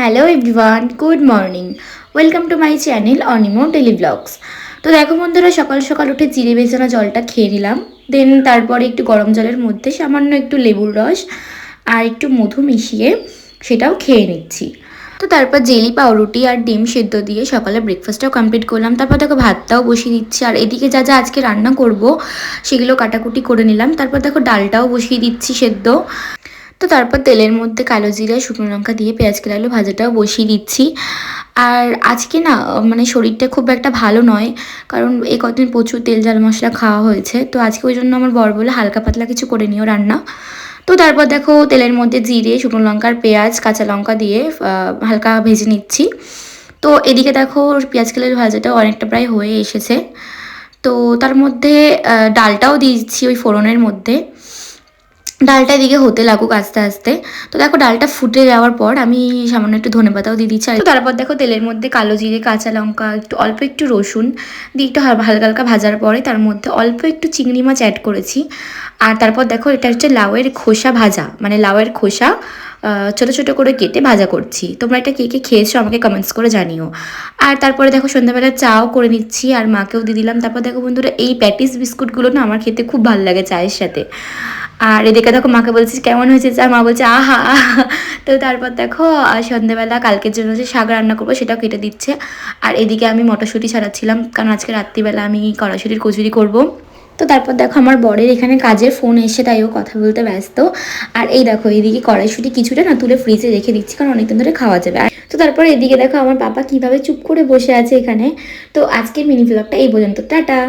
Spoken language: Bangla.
Hello everyone good morning welcome to my channel Animo daily blogs তো দেখো বন্ধুরা, সকাল সকাল উঠে চিড়ে বেচানো জলটা খেয়ে নিলাম। দেন তারপরে একটু গরম জলের মধ্যে সামান্য একটু লেবুর রস আর একটু মধু মিশিয়ে সেটাও খেয়ে নিচ্ছি। তো তারপর জেলি পাউরুটি আর ডিম সেদ্ধ দিয়ে সকালে ব্রেকফাস্টটাও কমপ্লিট করলাম। তারপর দেখো ভাতটাও বসিয়ে দিচ্ছি। আর এদিকে যা যা আজকে রান্না করব, সেগুলো কাটাকুটি করে নিলাম। তারপর দেখো ডালটাও বসিয়ে দিচ্ছি সেদ্ধ। তো তারপর তেলের মধ্যে কালো জিরা, শুকনো লঙ্কা দিয়ে পেঁয়াজ, কেলালো ভাজাটাও বসিয়ে দিচ্ছি। আর আজকে না মানে শরীরটা খুব একটা ভালো নয়, কারণ এই কদিন প্রচুর তেল ঝাল মশলা খাওয়া হয়েছে। তো আজকে ওই জন্য আমার বর বলে হালকা পাতলা কিছু করে নিও রান্না। তো তারপর দেখো তেলের মধ্যে জিরে, শুকনো লঙ্কার পেঁয়াজ, কাঁচা লঙ্কা দিয়ে হালকা ভেজে নিচ্ছি। তো এদিকে দেখো পেঁয়াজ কেলের ভাজাটাও অনেকটা প্রায় হয়ে এসেছে। তো তার মধ্যে ডালটাও দিয়েছি ওই ফোড়নের মধ্যে। ডালটা এদিকে হতে লাগুক আস্তে আস্তে। তো দেখো, ডালটা ফুটে যাওয়ার পর আমি সামান্য একটু ধনে পাতাও দিয়ে দিচ্ছি। আর তারপর দেখো, তেলের মধ্যে কালো জিরে, কাঁচা লঙ্কা, একটু অল্প একটু রসুন দিয়ে একটু হালকা হালকা ভাজার পরে তার মধ্যে অল্প একটু চিংড়ি মাছ অ্যাড করেছি। আর তারপর দেখো, এটা হচ্ছে লাউয়ের খোসা ভাজা। মানে লাউয়ের খোসা ছোটো ছোটো করে কেটে ভাজা করছি। তোমরা এটা কে কে খেয়েছো আমাকে কমেন্টস করে জানিও। আর তারপরে দেখো সন্ধ্যাবেলা চাও করে নিচ্ছি। আর মাকেও দিয়ে দিলাম। তারপর দেখো বন্ধুরা, এই প্যাটিস বিস্কুটগুলো না আমার খেতে খুব ভালো লাগে চায়ের সাথে। আর এদিকে দেখো মাকে বলছি, কেমন হয়েছে? চা মা বলছে, আহা। তো তারপর দেখো আর সন্ধ্যেবেলা কালকের জন্য যে শাক রান্না করব সেটাও কেটে দিচ্ছে। আর এদিকে আমি মটরশুঁটি ছাড়াচ্ছিলাম, কারণ আজকে রাত্রিবেলা আমি কড়াইশুঁটির কচুরি করব। তো তারপর দেখো, আমার বরের এখানে কাজের ফোন এসে তাই ও কথা বলতে ব্যস্ত। আর এই দেখো, এদিকে কড়াইশুঁটি কিছুটা না তুলে ফ্রিজে রেখে দিচ্ছি, কারণ অনেকদিন ধরে খাওয়া যাবে। আর তো তারপর এদিকে দেখো, আমার পাপা কীভাবে চুপ করে বসে আছে এখানে। তো আজকের মিনি ব্লগটা এই পর্যন্ত। টাটা!